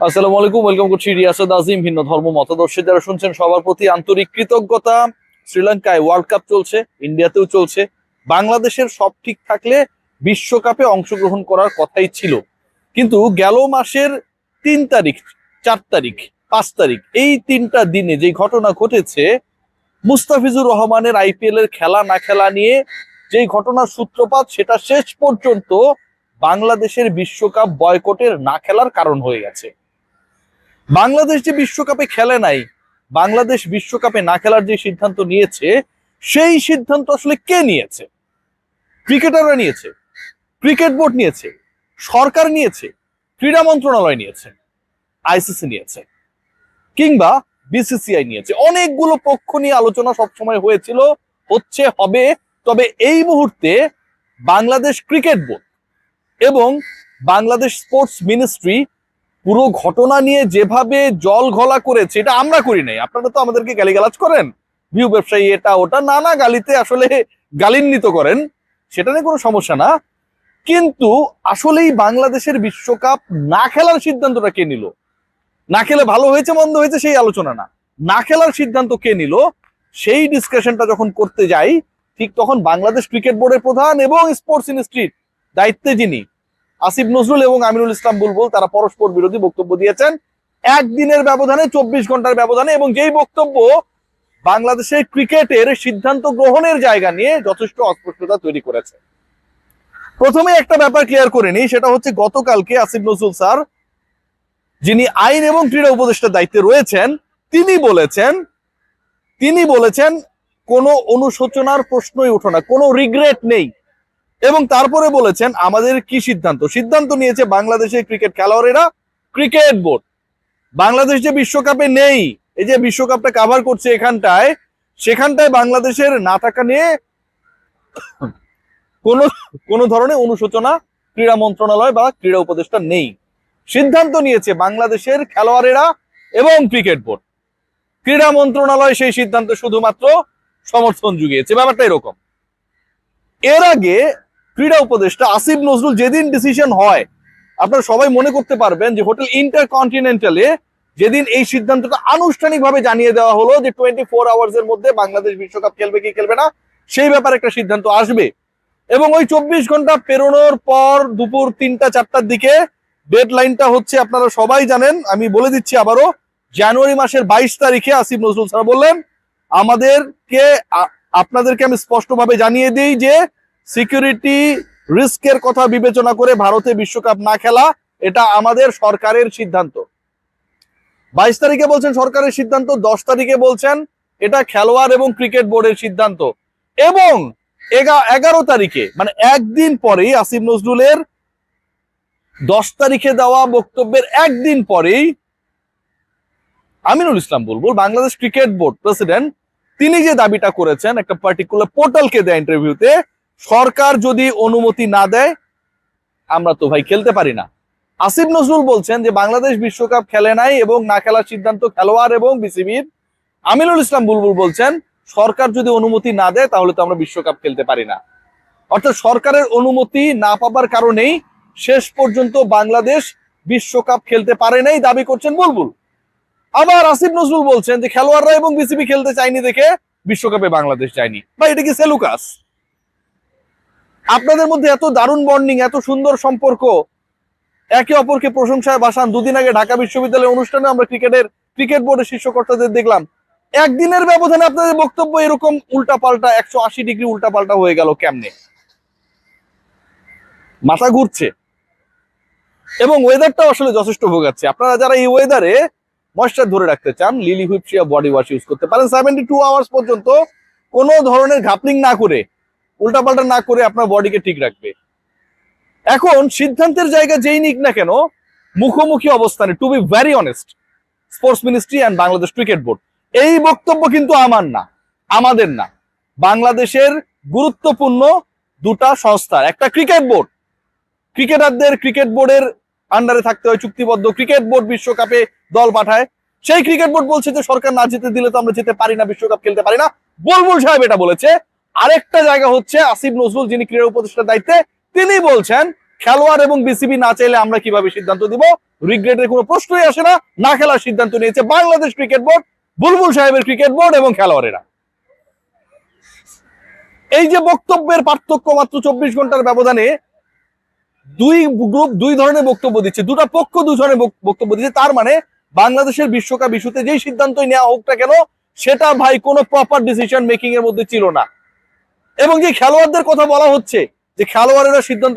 আসসালামু আলাইকুম ওয়েলকাম করছি রিয়াসাদ আজিম, ভিন্ন ধর্ম মতাদর্শে যারা শুনছেন সবার প্রতি আন্তরিক কৃতজ্ঞতা। শ্রীলঙ্কায় ওয়ার্ল্ড কাপ চলছে ইন্ডিয়াতেও চলছে। বাংলাদেশের সব ঠিক থাকলে বিশ্বকাপে অংশগ্রহণ করার কথাই ছিল। কিন্তু গেল মাসের তিন তারিখ, চার তারিখ, পাঁচ তারিখ, এই তিনটা দিনে যে ঘটনা ঘটেছে, মুস্তাফিজুর রহমানের আইপিএল এর খেলা না খেলা নিয়ে যেই ঘটনার সূত্রপাত, সেটা শেষ পর্যন্ত বাংলাদেশের বিশ্বকাপ বয়কটের না খেলার কারণ হয়ে গেছে। বাংলাদেশ যে বিশ্বকাপে খেলে নাই, বাংলাদেশ বিশ্বকাপে না খেলার যে সিদ্ধান্ত নিয়েছে, সেই সিদ্ধান্ত আসলে কে নিয়েছে? ক্রিকেটাররা নিয়েছে, ক্রিকেট বোর্ড নিয়েছে, সরকার নিয়েছে, ক্রীড়া মন্ত্রণালয় নিয়েছে, আইসিসি নিয়েছে, কিংবা বিসিসিআই নিয়েছে। অনেকগুলো পক্ষ নিয়ে আলোচনা সবসময় হয়েছিল, হচ্ছে, হবে, তবে এই মুহূর্তে বাংলাদেশ ক্রিকেট বোর্ড এবং বাংলাদেশ স্পোর্টস মিনিস্ট্রি পুরো ঘটনা নিয়ে যেভাবে জল ঘোলা করেছে, এটা আমরা করি নাই। আপনারা তো আমাদেরকে গালিগালাজ করেন। ভিউ ব্যবসায়ী এটা, ওটা, নানা গালিতে আসলে গালিন্বিত করেন, সেটা নিয়ে কোনো সমস্যা না। কিন্তু আসলেই বাংলাদেশের বিশ্বকাপ না খেলার সিদ্ধান্তটা কে নিল? না খেলে ভালো হয়েছে, মন্দ হয়েছে, সেই আলোচনা না। না খেলার সিদ্ধান্ত কে নিল? সেই ডিসকাশনটা যখন করতে যাই, ঠিক তখন বাংলাদেশ ক্রিকেট বোর্ডের প্রধান এবং স্পোর্টস ইন্ডাস্ট্রির দায়িত্বে যিনি আসিফ নজরুল এবং আমিরুল ইসলাম বুলবুল, তারা পরস্পর বিরোধী বক্তব্য দিয়েছেন। একদিনের ব্যবধানে, চব্বিশ ঘণ্টার ব্যবধানে, এবং যেই বক্তব্য বাংলাদেশের ক্রিকেটের সিদ্ধান্ত গ্রহণের জায়গা নিয়ে যথেষ্ট অস্পষ্টতা তৈরি করেছে। প্রথমে একটা ব্যাপার ক্লিয়ার করে নিই, সেটা হচ্ছে গতকালকে আসিফ নজরুল স্যার, যিনি আইন এবং ক্রীড়া উপদেষ্টার দায়িত্বে রয়েছেন, তিনি বলেছেন তিনি বলেছেন, কোনো অনুশোচনার প্রশ্নই ওঠে না, কোনো রিগ্রেট নেই। এবং তারপরে বলেছেন আমাদের কি সিদ্ধান্ত? সিদ্ধান্ত নিয়েছে বাংলাদেশের ক্রিকেট খেলোয়াড়েরা ক্রিকেট বোর্ড। বাংলাদেশ যে বিশ্বকাপে নেই, এই যে বিশ্বকাপটা কাভার করছে এখানটায়, সেখানটায় বাংলাদেশের না থাকা নিয়ে কোন কোন ধরনের অনুশোচনা ক্রীড়া মন্ত্রণালয় বা ক্রীড়া উপদেষ্টা নেই। সিদ্ধান্ত নিয়েছে বাংলাদেশের খেলোয়াড়েরা এবং ক্রিকেট বোর্ড। ক্রীড়া মন্ত্রণালয় সেই সিদ্ধান্ত শুধুমাত্র সমর্থন জুগিয়েছে। ব্যাপারটা এরকম। এর আগে ক্রীড়া উপদেষ্টা আসিফ নজরুল যেদিন ডিসিশন হয়, আপনারা সবাই মনে করতে পারবেন যে হোটেল ইন্টারকন্টিনেন্টালে যেদিন এই সিদ্ধান্তটা আনুষ্ঠানিকভাবে জানিয়ে দেওয়া হলো যে টোয়েন্টি ফোর আওয়ার্স এর মধ্যে বাংলাদেশ বিশ্বকাপ খেলবে কি খেলবে না, সেই ব্যাপারে একটা সিদ্ধান্ত আসবে। এবং ওই চব্বিশ ঘণ্টা পেরোনোর পর দুপুর তিনটা, চারটার দিকে ডেড লাইনটা হচ্ছে, আপনারা সবাই জানেন, আমি বলে দিচ্ছি আবারও, জানুয়ারি মাসের বাইশ তারিখে আসিফ নজরুল স্যার বললেন, আমাদেরকে আপনাদেরকে আমি স্পষ্টভাবে জানিয়ে দিই যে সিকিউরিটি রিস্কের কথা বিবেচনা করে ভারতে বিশ্বকাপ না খেলা, এটা আমাদের সরকারের সিদ্ধান্ত। বাইশ তারিখে বলছেন সরকারের সিদ্ধান্ত, দশ তারিখে বলছেন এটা খেলোয়াড় এবং ক্রিকেট বোর্ডের সিদ্ধান্ত। এবং এগা- এগারো তারিখে মানে একদিন পরেই আসিফ নজরুলের দশ তারিখে দেওয়া বক্তব্যের একদিন পরেই Aminul Islam Bulbul, Bangladesh cricket board president, তিনি যে দাবিটা করেছেন, একটা পার্টিকুলার পোর্টালকে দেয় ইন্টারভিউতে সরকার যদি অনুমতি না দেয়, আমরা তো ভাই খেলতে পারি না। আসিফ নজরুল বলছেন যে, বাংলাদেশ বিশ্বকাপ খেলে নাই এবং না খেলার সিদ্ধান্ত খেলোয়াড় এবং বিসিবির আমিনুল ইসলাম বুলবুল বলছেন, সরকার যদি অনুমতি না দেয়, তাহলে তো আমরা বিশ্বকাপ খেলতে পারি না। অর্থাৎ সরকারের অনুমতি না পাবার কারণেই শেষ পর্যন্ত বাংলাদেশ বিশ্বকাপ খেলতে পারে নাই দাবি করছেন বুলবুল। আবার আসিফ নজরুল বলছেন যে, খেলোয়াড়রা এবং বিসিবি খেলতে চায়নি দেখে বিশ্বকাপে বাংলাদেশ যায়নি। বা এটা কি সেলুকাস? আপনাদের মধ্যে এত দারুণ বন্ডিং এত সুন্দর সম্পর্ক। একে অপরকে প্রশংসায় বাসান দুদিন আগে ঢাকা বিশ্ববিদ্যালয়ের অনুষ্ঠানে আমরা ক্রিকেটের, ক্রিকেট বোর্ডের শীর্ষকর্তাদের দেখলাম। একদিনের ব্যবধানে আপনাদের বক্তব্য এরকম উল্টা পাল্টা একশো আশি ডিগ্রি উল্টা পাল্টা হয়ে গেল কেমনে? মাথা ঘুরছে। এবং ওয়েদারটাও আসলে যথেষ্ট ভোগাচ্ছে আপনারা যারা এই ওয়েদারে ময়েশ্চার ধরে রাখতে চান লিলি হুইপসিয়া বডি ওয়াশ ইউজ করতে পারেন। সেভেন্টি টু আওয়ার্স পর্যন্ত কোনো ধরনের ঘাপলিং না করে উল্টাপাল্টা না করে আপনার বডিকে ঠিক রাখবে। এখন সিদ্ধান্তের জায়গা যেই নিক না কেন, মুখোমুখি অবস্থানে to be very honest sports ministry and Bangladesh cricket board এই বক্তব্য কিন্তু আমার না, আমাদের না। বাংলাদেশের গুরুত্বপূর্ণ দুটা সংস্থার একটা ক্রিকেট বোর্ড ক্রিকেটারদের ক্রিকেট বোর্ডের আন্ডারে থাকতে হয়, চুক্তিবদ্ধ ক্রিকেট বোর্ড বিশ্বকাপে দল পাঠায়। সেই ক্রিকেট বোর্ড বলছে যে, সরকার না যেতে দিলে তো আমরা যেতে পারি না, বিশ্বকাপ খেলতে পারি না। বুলবুল সাহেব এটা বলেছে। আরেকটা জায়গা হচ্ছে আসিফ নজরুল যিনি ক্রীড়া উপদেষ্টার দায়িত্বে, তিনি বলছেন, খেলোয়াড় এবং বিসিবি না চাইলে আমরা কীভাবে সিদ্ধান্ত দিব? রিগ্রেটের কোনো প্রশ্নই আসে না। না খেলার সিদ্ধান্ত নিয়েছে বাংলাদেশ ক্রিকেট বোর্ড বুলবুল সাহেবের ক্রিকেট বোর্ড এবং খেলোয়াড়েরা। এই যে বক্তব্যের পার্থক্য মাত্র চব্বিশ ঘণ্টার ব্যবধানে দুই গ্রুপ দুই ধরনের বক্তব্য দিচ্ছে। দুটা পক্ষ দুই ধরনের বক্তব্য দিচ্ছে। তার মানে বাংলাদেশের বিশ্বকাপ ইস্যুতে যেই সিদ্ধান্তই নেওয়া হোক না কেন, সেটা ভাই কোনো প্রপার ডিসিশন মেকিং এর মধ্যে ছিল না। এবং যে খেলোয়াড়দের কথা বলা হচ্ছে যে খেলোয়াড়েরা সিদ্ধান্ত